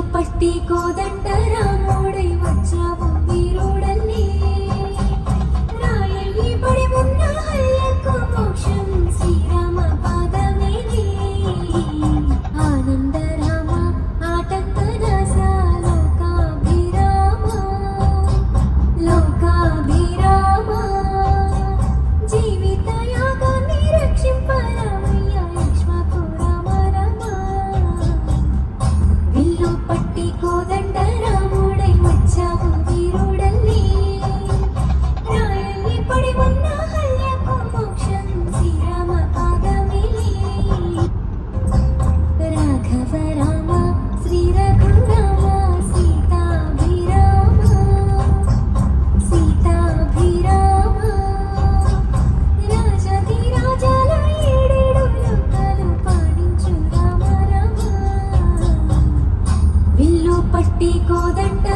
పట్టి కోదండరాముడై వచ్చావు. కొట్టి కోదంట